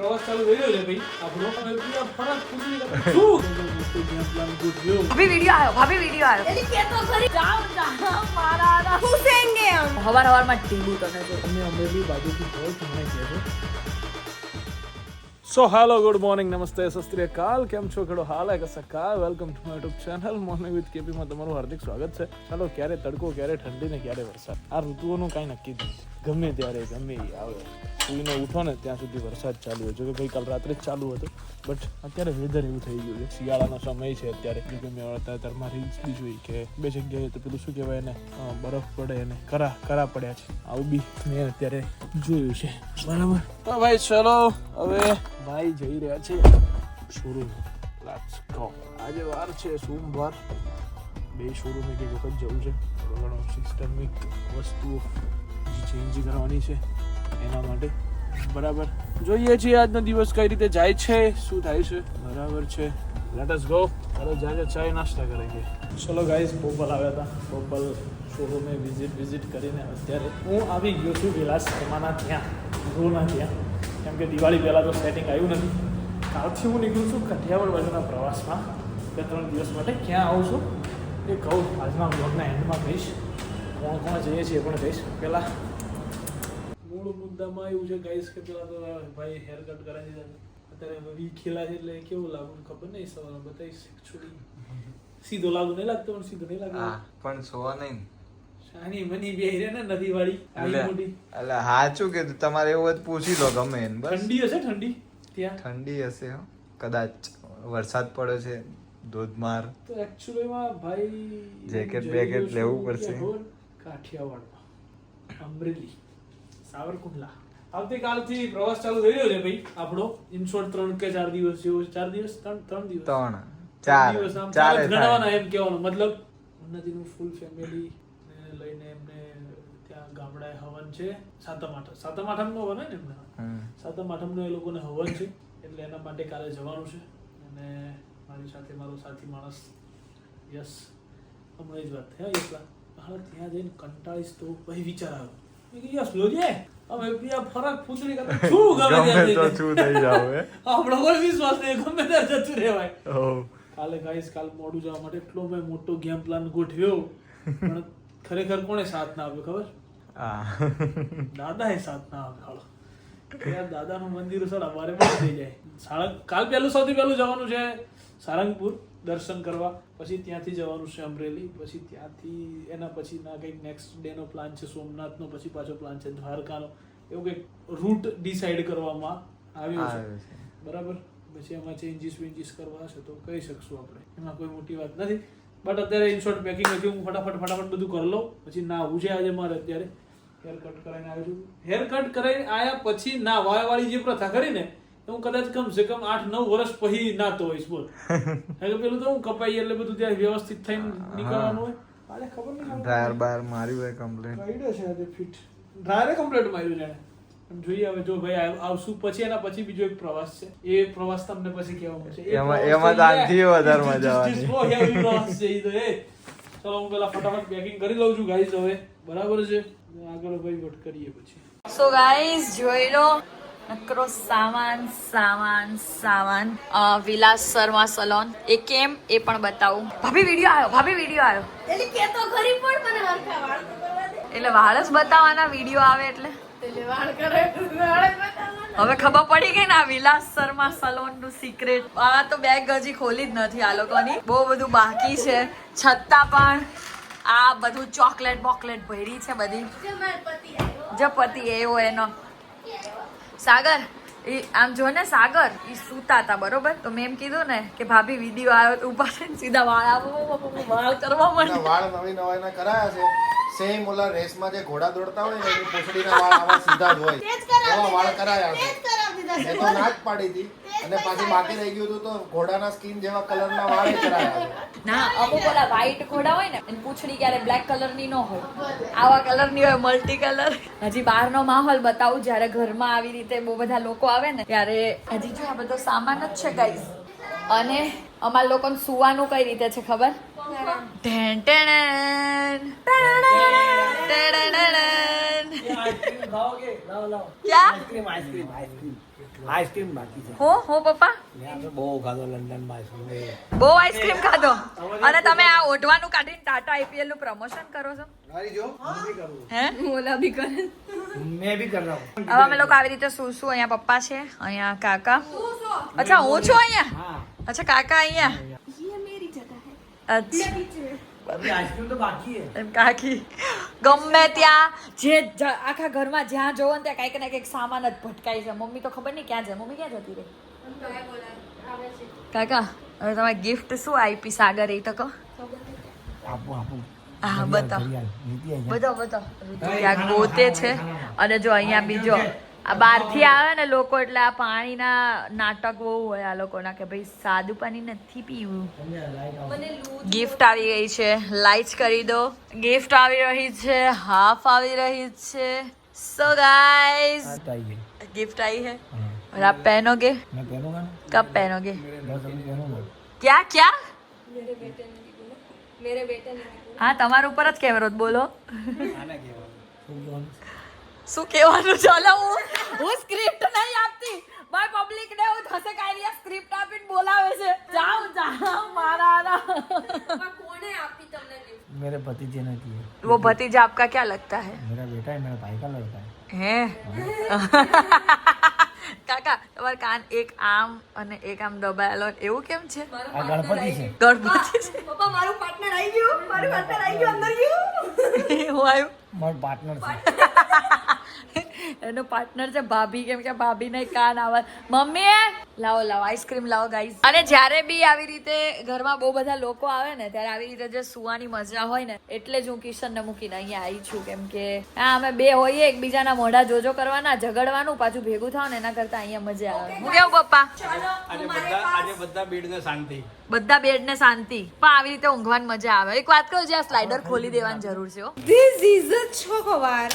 પ્રવાસ ચાલુ થઈ ગયો ભાઈ. આપણો ફરક પૂછી શું મોટો ગેમ પ્લાન ગોઠવ્યો ભાભી વિડિયો આવ્યો ભાભી વિડિયો આવ્યો એલી કે તો ખરી. જાઓ જાઓ. મારા ઘૂસેંગે હમ હવાર હવારમાં ટીબુ તને જો. અમે અમરેલી બાજુથી બહુ ઘણા ગયા સો હેલો ગુડ મોર્નિંગ નમસ્તે સસ્ત્રી કાલ કેમ છો? ખેડો હાલ કે સકા welcome to my YouTube channel morning with કેપીમાં તમારું હાર્દિક સ્વાગત છે. ચાલો ક્યારે તડકો ક્યારે ઠંડી ને ક્યારે વરસાદ. આ ઋતુઓનું કાંઈ નક્કી જ નથી. ગમે ત્યારે, ગમે એ આવે. સુઈને ઉઠો ને, ત્યાં સુધી વરસાદ ચાલુ હોય. જોકે ગઈકાલ રાત્રે જ ચાલુ હતો, બટ અત્યારે વેધર એવું થઈ ગયું છે. શિયાળાનો સમય છે અત્યારે. જો કે મેં અત્યારમાં રીલ્સ બી જોઈ કે બે જગ્યાએ તો પેલું શું કહેવાય એને બરફ પડે અને કરા કરા પડ્યા છે. આવું બી મેં અત્યારે જોયું છે. બરાબર? ભાઈ ચલો, હવે ભાઈ જઈ રહ્યા છે શોરૂમ લેટ્સ ગો આજે વાર છે, સોમવાર. બે શોરૂમે એક વખત જવું છે. ઘણો સિસ્ટમિક વસ્તુઓ ચેન્જ કરવાની છે. એના માટે બરાબર. જોઈએ છીએ આજનો દિવસ કઈ રીતે જાય છે, શું થાય છે. બરાબર છે. લેટ અસ ગો ચાલો જાજે ચાય નાસ્તા કરેંગે ચલો ગાઈસ પોપલ આવ્યા હતા. પોપલ શોરૂમે વિઝિટ વિઝિટ કરીને અત્યારે હું આવી ગયો છું વિલાસ શર્માના ત્યાં, ગૃહના ત્યાં. કેમ કે દિવાળી પહેલાં તો સેટિંગ આવ્યું નથી. કાલથી હું નીકળું છું કઠિયાવાડ બાજુના પ્રવાસમાં. બે, ત્રણ દિવસ માટે ક્યાં આવું છું એ કહું. આજના બ્લોગના એન્ડમાં કહીશ. કોણ કોણ જઈએ છીએ એ પણ કહીશ. પહેલાં મુદ્દામાં એવું છે ગાઈસ કે પેલા તો ભાઈ હેર કટ કરાવી દીધા અત્યારે વી ખેલા છે એટલે કેવું લાગુ ખબર નહીં સવારે બતાવીશ એકચ્યુઅલી સીધો લાગુ નહીં લાગતો પણ સીધો નહીં લાગતો. પણ સોવા નહીં શાની મની બે ને નદી વાળી મોટી. એટલે સાચું કીધું તમારે એવું હોય પૂછી લો ગમે એને બસ. ઠંડી હશે ઠંડી? ત્યાં? ઠંડી હશે. કદાચ વરસાદ પડે છે ધોધમાર. તો એકચ્યુઅલીમાં ભાઈ જેકેટ બેકેટ લેવું પડશે. કાઠિયાવાડમાં અમરેલી. સાવરકુંડલા. આવતીકાલથી પ્રવાસ ચાલુ થઈ રહ્યો છે ભાઈ. આપણો ઇન શોર્ટ ત્રણ કે ચાર દિવસ જેવો ચાર દિવસ? ત્રણ ત્રણ દિવસ? ત્રણ. ચાર. દિવસ આમ ચાર ગણવાના એમ કહેવાનું મતલબ. ઉન્નતિનું ફૂલ ફેમિલી લઈને એમને ત્યાં ગામડાએ હવન છે. સાતમ આઠમ સાતમ આઠમ નો હવન ને એમને? સાતમ આઠમ નો એ લોકોને હવન છે. એટલે એના માટે કાલે જવાનું છે. અને મારી સાથે મારો સાથી માણસ યસ હમણાં જ વાત થઈ. યસ ત્યાં જઈને કંટાળીશ તો પછી વિચાર આવ્યો. મેં કીધું યસ લોજે હવે ત્યાં ફરક પૂછડી કરતા શું ગમે ત્યાં તો જઈને. થઈ જાવ આપણો કોઈ વિશ્વાસ નહીં ગમે ત્યાં જતું રહેવાય. કાલે ગાઈસ કાલ મોડું જવા માટે એટલો મેં મોટો ગેમ પ્લાન ગોઠવ્યો. પણ ખરેખર કોણે સાથ ના આપ્યો ખબર? દાદાએ સાથ ના આપ્યો. યાર દાદાનું મંદિર સર અમારે પણ થઈ જાય. સાળંગ કાલ પહેલું સૌથી પહેલું જવાનું છે સારંગપુર. દર્શન કરવા પછી ત્યાંથી જવાનું છે અમરેલી પછી ત્યાંથી એના પછી ના કંઈક નેક્સ્ટ ડે નો પ્લાન છે સોમનાથનો પછી પાછો પ્લાન છે દ્વારકાનો. એવું કંઈક રૂટ ડિસાઈડ કરવામાં આવ્યો છે. બરાબર? પછી એમાં ચેન્જીસ વેન્જીસ કરવા હશે તો કહી શકશું આપણે. એમાં કોઈ મોટી વાત નથી. બટ અત્યારે ઇન શોર્ટ પેકિંગ હતી હું ફટાફટ ફટાફટ બધું કરી લઉં. પછી ના આવું છે આજે મારે અત્યારે. હેર કટ કરાવીને આવ્યો છું. હેર કટ કરાવીને આવ્યા પછી ના વાળવાળી જે પ્રથા કરી ને હું કદાચ કમ સે કમ આઠ નવ વર્ષ પછી નાતો હોઈશ બોલ. કે પેલું તો હું કપાઈ એટલે બધું ત્યાં વ્યવસ્થિત થઈને નીકળવાનું હોય. આને ખબર નહીં ડ્રાયર બાર માર્યું હોય કમ્પ્લેટ કાઢ્યો છે આજે ફિટ. ડ્રાયરે કમ્પ્લીટ માર્યું જાણે જોઈએ હવે જો ભાઈ આવશું પછી એના પછી બીજો એક પ્રવાસ છે. એ પ્રવાસ તમને પછી કહેવા છે એમાં- એમાં આનાથી વધારે મજા આવવાની. પ્રવાસ છે ઈ તો એ. ચલો હું પેલા ફટાફટ પેકિંગ કરી લઉં છું ગાઈઝ હવે. બરાબર છે? આગળ ભાઈ વટ કરીએ પછી. સો ગાઈઝ જોઈ લો. નકરો સામાન સામાન સામાન. વિલાસ શર્મા સલોન. એ કેમ એ પણ બતાવું. ભાભી વીડિયો આવ્યો ભાભી વીડિયો આવ્યો એટલે કે તો ખરી પણ મને હરખા વાળ એટલે વાળ જ બતાવવાના વીડિયો આવે એટલે. એટલે વાળ કરે વાળ હવે ખબર પડી ગઈ ને આ વિલાસ શર્મા સલોનનું સિક્રેટ આ તો બેગ હજી ખોલી જ નથી આ લોકોની. બહુ બધું બાકી છે. છતાં પણ આ બધું ચોકલેટ બોકલેટ ભરી છે બધી. જે પતિ એવો એનો. સાગર એ આમ જો ને સાગર એ સૂતા હતા બરોબર? તો મેં એમ કીધું ને કે ભાભી વીડિયો આવ્યો તો ઊભા થઈને સીધા વાળ આવો વાળ કરવા માંડ્યા. વાળ નવી નવાઈના કરાયા છે. સેમ ઓલા રેસમાં જે ઘોડા દોડતા હોય ને એની પૂંછડીના વાળ આવા સીધા જ હોય. એવા વાળ. કરાયા છે. જ કરાવી દીધા. છે. તો નાક પાડી હતી. અને પાછી બાકી રહી ગયું હતું તો ઘોડાના સ્કિન જેવા કલરના વાળ કરાયા ના અમુક ઓલા વ્હાઈટ ઘોડા હોય ને એની પૂંછડી ક્યારે બ્લેક કલરની ન હોય. આવા કલરની હોય મલ્ટી કલર હજી બહારનો માહોલ બતાવું જ્યારે ઘરમાં આવી રીતે બહુ બધા લોકો આવે ને ત્યારે હજી જો આ બધો સામાન જ છે ગાઈસ અને અમારા લોકોને સુવાનું કઈ રીતે છે ખબર? ટેણ, ટેણ, ટેણ. આઈસ્ક્રીમ. આઈસ્ક્રીમ બાકી છે. હો હો પપ્પા. બહુ ખાધો લંડનમાં આઈસ્ક્રીમ બહુ આઈસ્ક્રીમ ખાધો. અને તમે આ ઓઢવાનું કાઢીને ટાટા આઈપીએલનું પ્રમોશન કરો છો? મારી હું? બી કરે. હવે અમે લોકો આવી રીતે શું શું અહીંયા પપ્પા છે? અહીંયા કાકા. અચ્છા હું અહીંયા? અચ્છા કાકા અહીંયા? અચ્છા. અભી આઈસ્ક્રીમ તો બાકી હે એમ કાકી. ગમે ત્યાં જે આખા ઘરમાં જ્યાં જોવો ને ત્યાં કાંઈક ને કંઈક સામાન જ ભટકાય છે. મમ્મી તો ખબર નહીં ક્યાં છે. મમ્મી ક્યાં જતી રહી? કાકા હવે તમારે ગિફ્ટ શું આપી સાગર એ તો કહો. હા બતાવો. બધો આ ગોતે છે અને જો અહીંયા બીજો આ બહારથી આવે ને લોકો એટલે આ પાણીના નાટક બહુ હોય આ લોકોના કે ભાઈ સાદું પાણી નથી પીવું ગિફ્ટ આવી ગઈ છે લાઈટ કરી દો ગિફ્ટ આવી રહી છે હાફ આવી રહી છે સો ગાઈઝ આ તો આઈ ગઈ गिफ्ट आई है हाँ। और आप पहनोगे मैं पहनूंगा ना कब पहनोगे बस अभी पहनूंगा क्या क्या मेरे बेटे ने હા તમારા ઉપર જ કેમેરો જ બોલો શું કહેવાનું? શું કહેવાનું ચાલો હું હું સ્ક્રિપ્ટ નહીં આપતી ભાઈ પબ્લિક ને હું થશે કાંઈ સ્ક્રિપ્ટ આપીને બોલાવે છે જાઓ જાઓ મારા કોને આપી તમને gift? मेरे भतीजे ने की है वो भतीजा आपका क्या लगता है मेरा बेटा है मेरा भाई का लड़का है હે કાકા તમારા કાન એક આમ અને એક આમ દબાયેલો એવું કેમ છે આ ગણપતિ છે ગણપતિ છે પપ્પા મારું પાર્ટનર આવી ગયું મારું પાર્ટનર આવી ગયું અંદર ગયું હું આવ્યું મારો પાર્ટનર છે એનો પાર્ટનર છે ભાભી કેમ કે ભાભી ને કાન આવે મમ્મી લાવો લાવો આઈસ્ક્રીમ લાવો ગાઈસ અને જ્યારે બી આવી રીતે ઘરમાં બહુ બધા લોકો આવે ને ત્યારે આવી રીતે જે સુવાની મજા હોય ને એટલે જ હું કિશન ને મૂકીને અહીંયા આવી છું. કેમ કે હા અમે બે હોઈએ એકબીજાના મોઢા જોજો કરવાના ઝઘડવાનું પાછું ભેગું થાવ ને એના કરતા અહીંયા મજા આવે. હું કેવું પપ્પા? આજે બધા આજે બધા બેડને શાંતિ. બધા બેડ ને શાંતિ. પણ આવી રીતે ઊંઘવાની મજા આવે. એક વાત કહું જ્યાં સ્લાઇડર ખોલી દેવાની જરૂર છે this is a chocobar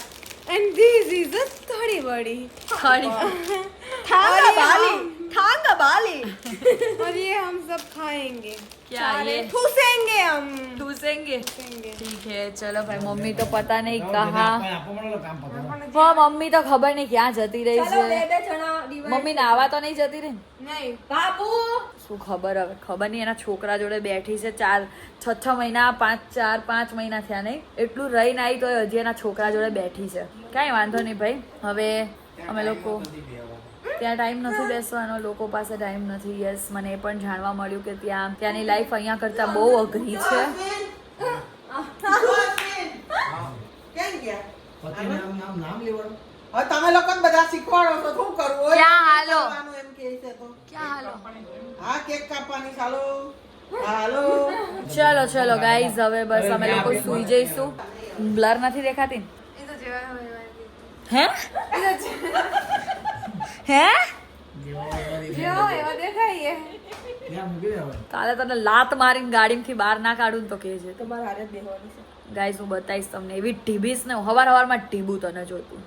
and this is a thodi badi. ખરી थांगा बाली थांगा बाली और ये हम सब खाएंगे क्या ये ठूसेंगे हम ठूसेंगे ठूसेंगे ठीक है चलो भाई मम्मी तो पता नहीं कहा આપો મને કામ પતાવો वो मम्मी तो खबर नहीं ક્યાં જતી રહી चलो બે છે બે જણા divide મમ્મી નાવા તો નહીં જતી રહી ને? નહીં બાબુ શું ખબર હવે ખબર નહીં એના છોકરા જોડે બેઠી છે ચાર છ છ મહિના પાંચ ચાર પાંચ મહિના થયા નહીં એટલું રહીને આવી તો હજી એના છોકરા જોડે બેઠી છે કાંઈ વાંધો નહીં ભાઈ હવે અમે લોકો ત્યાં ટાઈમ નથી બેસવાનો લોકો પાસે ટાઈમ નથી. યસ મને એ પણ જાણવા મળ્યું કે ત્યાં ત્યાંની લાઈફ અહીંયા કરતાં બહુ અઘરી છે. તમે લોકો બધા શીખવાડો છો શું કરવું ક્યાં હાલો? એમ કહે છે તો ક્યાં હાલો? હા કેક કાપવાની ચાલો ચલો ચલો ગાઈઝ હવે બસ અમે લોકો સુઈ જઈશું. બ્લર નથી દેખાતી? હે? હે? કાલે તને લાત મારીને ગાડીમાંથી બહાર ના કાઢું ને તો કે છે. ગાઈઝ હું બતાવીશ તમને એવી ટીબીસ ને હવાર હવારમાં જ તને જોતું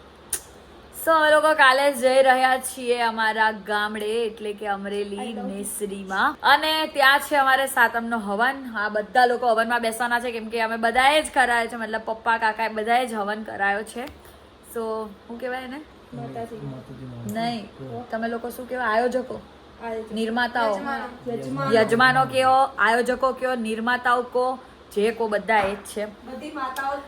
સો અમે લોકો કાલે જઈ રહ્યા છીએ અમારા ગામડે એટલે કે અમરેલી નેસરીમાં. અને ત્યાં છે અમારે સાતમનો હવન. આ બધા લોકો હવનમાં બેસવાના છે કેમ કે અમે બધાએ જ કરાયો છે. મતલબ પપ્પા કાકા બધાએ જ હવન કરાયો છે. સો શું કહેવાય ને નહીં. તમે લોકો શું કેવા આયોજકો. નિર્માતાઓ. યજમાનો. કયો? આયોજકો કયો? નિર્માતાઓ કો? જે કો બધા એ છે. જ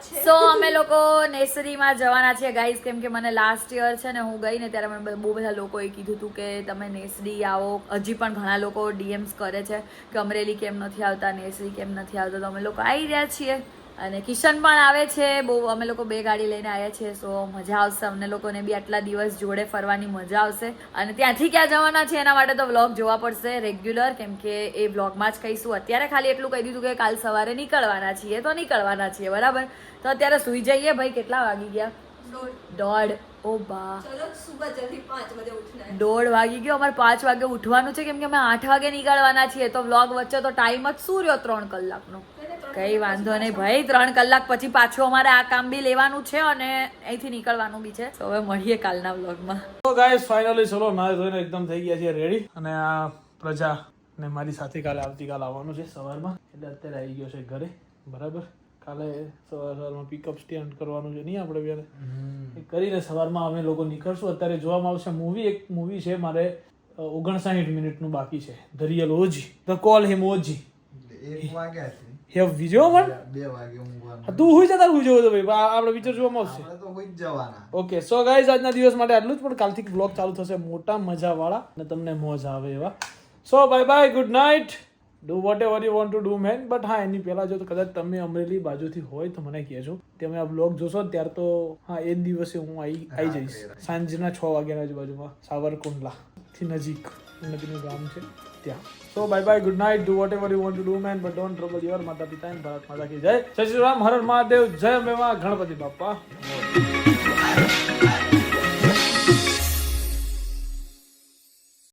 છે. સો અમે લોકો નેસરીમાં જવાના છીએ. ગાઈઝ કેમ કે મને લાસ્ટ યર છે ને હું ગઈ ને ત્યારે મને બહુ બધા લોકોએ કીધું હતું કે તમે નેસરી આવો. હજી પણ ઘણા લોકો ડીએમ્સ કરે છે કે અમરેલી કેમ નથી આવતા નેસરી કેમ નથી આવતા. તો અમે લોકો આવી રહ્યા છીએ. અને કિશન પણ આવે છે. બહુ અમે લોકો બે ગાડી લઈને આવ્યા છીએ સો મજા આવશે. અમને લોકોને બી આટલા દિવસ જોડે ફરવાની મજા આવશે. અને ત્યાંથી ક્યાં જવાના છે એના માટે તો વ્લોગ જોવા પડશે રેગ્યુલર કેમ કે એ વ્લોગમાં જ કહીશું. અત્યારે ખાલી એટલું કહી દીધું કે કાલ સવારે નીકળવાના છીએ તો નીકળવાના છીએ બરાબર? તો અત્યારે સુઈ જઈએ. ભાઈ કેટલા વાગી ગયા? દોઢ. ઓ બા. દોઢ વાગી ગયો. અમારે પાંચ વાગે ઉઠવાનું છે. કેમ કે અમે આઠ વાગે નીકળવાના છીએ. તો વ્લોગ વચ્ચે તો ટાઈમ જ શું રહ્યો? ત્રણ કલાકનો. કઈ વાંધો નહીં ભાઈ ત્રણ કલાક પછી પાછું અમારે આ કામ બી લેવાનું છે અને અહીંથી નીકળવાનું બી છે. તો હવે મળીએ કાલના વ્લોગમાં. તો ગાઈસ ફાઇનલી ચલો નાય ધોઈને એકદમ થઈ ગયા છે રેડી અને આ પ્રજા ને મારી સાથે કાલે આવતીકાલ આવવાનું છે સવારમાં. એટલે અત્યારે આવી ગયો છે ઘરે. બરાબર? કાલે સવાર સવારમાં પિકઅપ સ્ટેન્ડ કરવાનું છે. નહીં આપણે બેને કરીને સવારમાં અમે લોકો નીકળશું. અત્યારે જોવામાં આવશે મૂવી એક મૂવી છે મારે ઓગણસાઠ મિનિટનું બાકી છે. ધરિયલ ઓજી. ધ કોલ હિમ ઓજી એક વાગ્યા છે. હેવ વિજયો પણ? બે વાગે ઊંઘવાનું. તું હુઈ જા તાર હુઈ જવું તો ભાઈ. આપણે પિક્ચર જોવામાં આવશે આપણે તો હોઈ જવાના. ઓકે સો ગાઈઝ આજના દિવસ માટે આટલું જ પણ કાલથી બ્લોગ ચાલુ થશે મોટા મજાવાળા અને તમને મોજ આવે એવા. So bye bye good night do whatever you want to do man but હા એની પહેલાં જો તો કદાચ તમે અમરેલી બાજુથી હોય તો મને કહેજો. તમે આ બ્લોગ જોશો ને ત્યારે તો હા એ જ દિવસે હું આવી આવી જઈશ. સાંજના છ વાગ્યાના આજુબાજુમાં સાવરકુંડલા થી નજીક. નદીનું ગામ છે ત્યાં. So bye bye good night do whatever you want to do man but don't trouble your માતા પિતા એન્ડ ભારત માતા કી જય. જય શ્રી રામ, હર મહાદેવ, જય મેવા ગણપતિ બાપા.